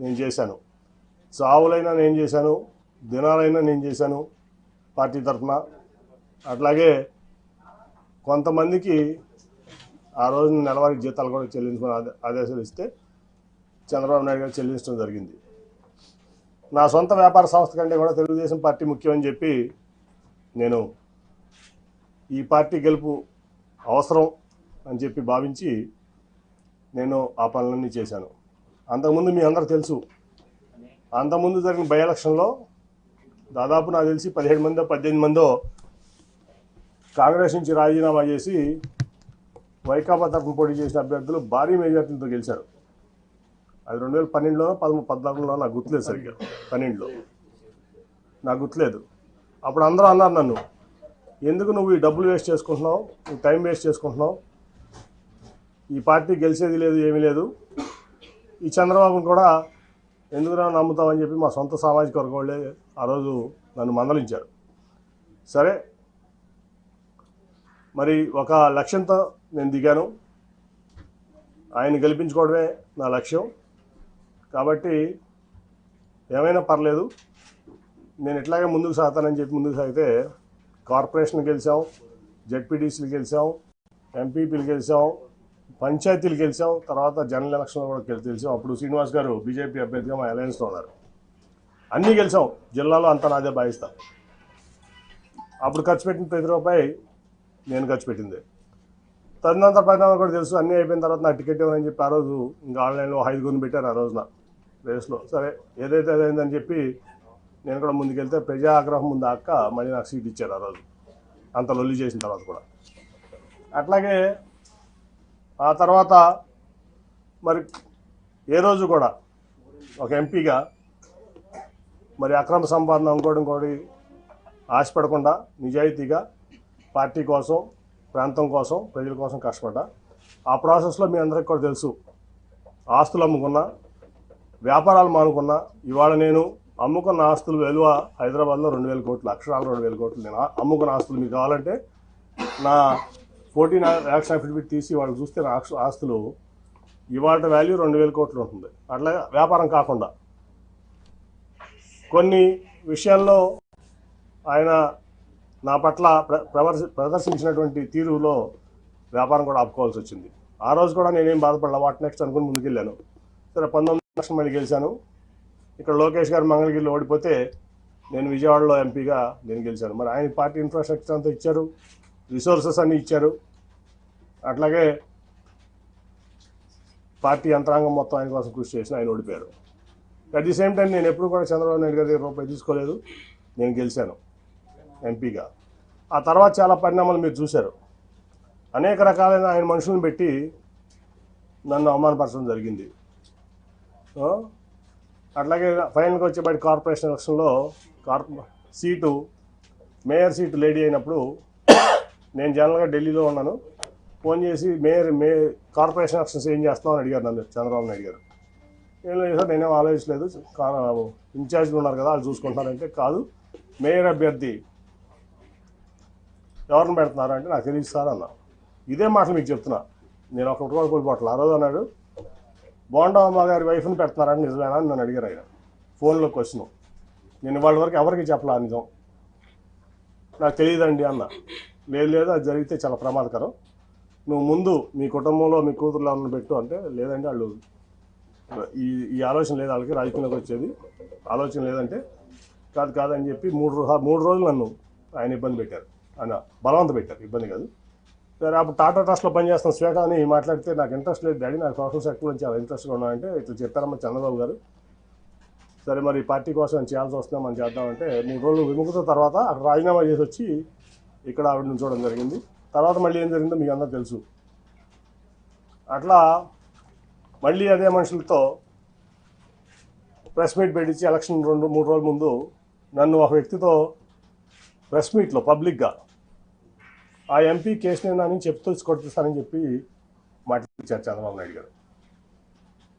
నేను చేశాను. చావులైనా నేను చేశాను దినాలైనా నేను చేశాను పార్టీ తరఫున. అట్లాగే కొంతమందికి ఆ రోజు నెలవారీ జీతాలు కూడా చెల్లించుకుని ఆదేశాలు ఇస్తే చంద్రబాబు నాయుడు గారు చెల్లించడం జరిగింది. నా సొంత వ్యాపార సంస్థ కంటే కూడా తెలుగుదేశం పార్టీ ముఖ్యమని చెప్పి నేను ఈ పార్టీ గెలుపు అవసరం అని చెప్పి భావించి నేను ఆ పనులన్నీ చేశాను. అంతకుముందు మీ అందరూ తెలుసు. అంతకుముందు జరిగిన బై ఎలక్షన్లో దాదాపు నాకు తెలిసి పదిహేడు మందో పద్దెనిమిది మందో కాంగ్రెస్ నుంచి రాజీనామా చేసి వైకాపా తరఫున పోటీ చేసిన అభ్యర్థులు భారీ మెజార్టీతో గెలిచారు. అది రెండు వేల పన్నెండులోనో పదమూడు పద్నాలుగులో నాకు గుర్తులేదు సరిగ్గా. పన్నెండులో. నాకు గుర్తులేదు. అప్పుడు అందరూ అన్నారు నన్ను ఎందుకు నువ్వు ఈ డబ్బులు వేస్ట్ చేసుకుంటున్నావు? నువ్వు టైం వేస్ట్ చేసుకుంటున్నావు? ఈ పార్టీ గెలిచేది లేదు ఏమీ లేదు. ఈ చంద్రబాబును కూడా ఎందుకురా నమ్ముతామని చెప్పి మా సొంత సామాజిక వర్గం వాళ్ళే ఆ రోజు నన్ను మందలించారు. సరే మరి ఒక లక్ష్యంతో నేను దిగాను. ఆయన గెలిపించుకోవడమే నా లక్ష్యం. కాబట్టి ఏమైనా పర్లేదు నేను ఇట్లాగే ముందుకు సాగుతానని చెప్పి ముందుకు సాగితే కార్పొరేషన్ గెలిచాం జెడ్పీటీసీలు గెలిచాం ఎంపీపీలు గెలిచాం పంచాయతీలు గెలిచాం తర్వాత జనరల్ ఎలక్షన్లో కూడా గెలి- గెలిచాం. అప్పుడు శ్రీనివాస్ గారు బీజేపీ అభ్యర్థిగా మా అలయన్స్లో ఉన్నారు. అన్నీ గెలిచాం. జిల్లాలో అంతా నాదే భావిస్తా. అప్పుడు ఖర్చు పెట్టిన ప్రతి రూపాయి నేను ఖర్చు పెట్టింది. తదనంతర పరిణామాలు కూడా తెలుసు. అన్నీ అయిపోయిన తర్వాత నా టికెట్ ఇవ్వనని చెప్పి ఆ రోజు ఇంకా ఆన్లైన్లో ఐదుగురిని పెట్టారు ఆ రోజున. రేస్లో. సరే ఏదైతే అదైందని చెప్పి నేను కూడా ముందుకెళ్తే ప్రజా ఆగ్రహం ముందు అక్క మళ్ళీ నాకు సీట్ ఇచ్చారు ఆ రోజు. అంత లొల్లి చేసిన తర్వాత కూడా. అట్లాగే ఆ తర్వాత మరి ఏ రోజు కూడా ఒక ఎంపీగా మరి అక్రమ సంపాదన ఇంకోటి ఇంకోటి ఆశపడకుండా నిజాయితీగా పార్టీ కోసం ప్రాంతం కోసం ప్రజల కోసం కష్టపడ్డా. ఆ ప్రాసెస్లో మీ అందరికి కూడా తెలుసు. ఆస్తులు అమ్ముకున్నా వ్యాపారాలు మానుకున్నా ఇవాళ నేను అమ్ముకున్న ఆస్తులు విలువ హైదరాబాద్లో రెండు వేల కోట్లు అక్షరాలు రెండు వేల కోట్లు. నేను అమ్ముకున్న ఆస్తులు మీకు కావాలంటే నా ఫోర్టీన్ యాక్స్ అఫిడవిట్ తీసి వాళ్ళు చూస్తే నా ఆస్తులు ఇవాళ వాల్యూ రెండు వేల కోట్లు ఉంటుంది. అట్లా వ్యాపారం కాకుండా. కొన్ని విషయాల్లో ఆయన నా పట్ల ప్ర- ప్రదర్శించినటువంటి తీరులో వ్యాపారం కూడా ఆపుకోవాల్సి వచ్చింది. ఆ రోజు కూడా నేనేం బాధపడలా వాట్ నెక్స్ట్ అనుకుని ముందుకెళ్ళాను. సరే పంతొమ్మిది లక్షలు మళ్ళీ గెలిచాను. ఇక్కడ లోకేష్ గారు మంగళగిరిలో ఓడిపోతే నేను విజయవాడలో ఎంపీగా నేను గెలిచాను. మరి ఆయన పార్టీ ఇన్ఫ్రాస్ట్రక్చర్ అంతా ఇచ్చారు. రిసోర్సెస్ అన్నీ ఇచ్చారు. అట్లాగే పార్టీ యంత్రాంగం మొత్తం ఆయన కోసం కృషి చేసిన ఆయన ఓడిపోయారు. అట్ ది సేమ్ టైం నేను ఎప్పుడు కూడా చంద్రబాబు నాయుడు గారి దగ్గర రూపాయి తీసుకోలేదు. నేను గెలిచాను ఎంపీగా. ఆ తర్వాత చాలా పరిణామాలు మీరు చూశారు. అనేక రకాలైన ఆయన మనుషులను పెట్టి నన్ను అవమానపరచడం జరిగింది. అట్లాగే ఫైనల్గా వచ్చేపాటి కార్పొరేషన్ ఎలక్షన్లో కార్ప సీటు మేయర్ సీటు లేడీ అయినప్పుడు నేను జనరల్గా ఢిల్లీలో ఉన్నాను. ఫోన్ చేసి మేయర్ మే కార్పొరేషన్ ఆప్షన్స్ ఏం చేస్తామని అడిగారు నన్ను చంద్రబాబు నాయుడు గారు. ఏం లేదు సార్ నేనేం ఆలోచించలేదు. ఇన్ఛార్జ్లు ఉన్నారు కదా వాళ్ళు చూసుకుంటారంటే కాదు. మేయర్ అభ్యర్థి ఎవరిని పెడుతున్నారు అంటే నాకు తెలియదు సార్ అన్న. ఇదే మాటలు మీకు చెప్తున్నా. నేను ఒక కూడా కోల్పోవట్లేదు ఆ రోజు అన్నాడు బోండమ్మ గారి వైఫ్ని పెడుతున్నారని నిజమేనా అని నన్ను అడిగారు ఆయన. ఫోన్లో క్వశ్చన్. నేను వాళ్ళ వరకు ఎవరికి చెప్పలా నిజం? నాకు తెలియదండి అన్న. లేదు లేదు అది జరిగితే చాలా ప్రమాదకరం. నువ్వు ముందు మీ కుటుంబంలో మీ కూతురులో ఉన్న పెట్టు అంటే లేదంటే వాళ్ళు ఈ ఈ ఆలోచన లేదు వాళ్ళకి రాజకీయంలోకి వచ్చేది. ఆలోచన లేదంటే కాదు కాదని చెప్పి మూడు మూడు రోజులు నన్ను ఆయన ఇబ్బంది పెట్టారు. ఆయన బలవంత పెట్టారు ఇబ్బంది కాదు. సరే అప్పుడు టాటా ట్రస్ట్లో పనిచేస్తున్న శ్వేత అని మాట్లాడితే నాకు ఇంట్రెస్ట్ లేదు డాడీ నాకు సోషల్ సెక్టర్లో చాలా ఇంట్రెస్ట్గా ఉన్నాయంటే ఇట్లా చెప్పారమ్మా చంద్రబాబు గారు. సరే మరి పార్టీ కోసం చేయాల్సి వస్తుందా మనం చేద్దామంటే మూడు రోజులు విముఖత తర్వాత అక్కడ రాజీనామా చేసి వచ్చి ఇక్కడ ఆవిడ చూడడం జరిగింది. తర్వాత మళ్ళీ ఏం జరిగిందో మీకు అందరూ తెలుసు. అట్లా మళ్ళీ అదే మనుషులతో ప్రెస్ మీట్ పెట్టించి ఎలక్షన్ రెండు మూడు రోజుల ముందు నన్ను ఒక వ్యక్తితో ప్రెస్ మీట్లో పబ్లిక్గా ఆ ఎంపీ కేసు నేను అని చెప్తూ కొట్టిస్తానని చెప్పి మాట్లాడించారు చంద్రబాబు నాయుడు గారు.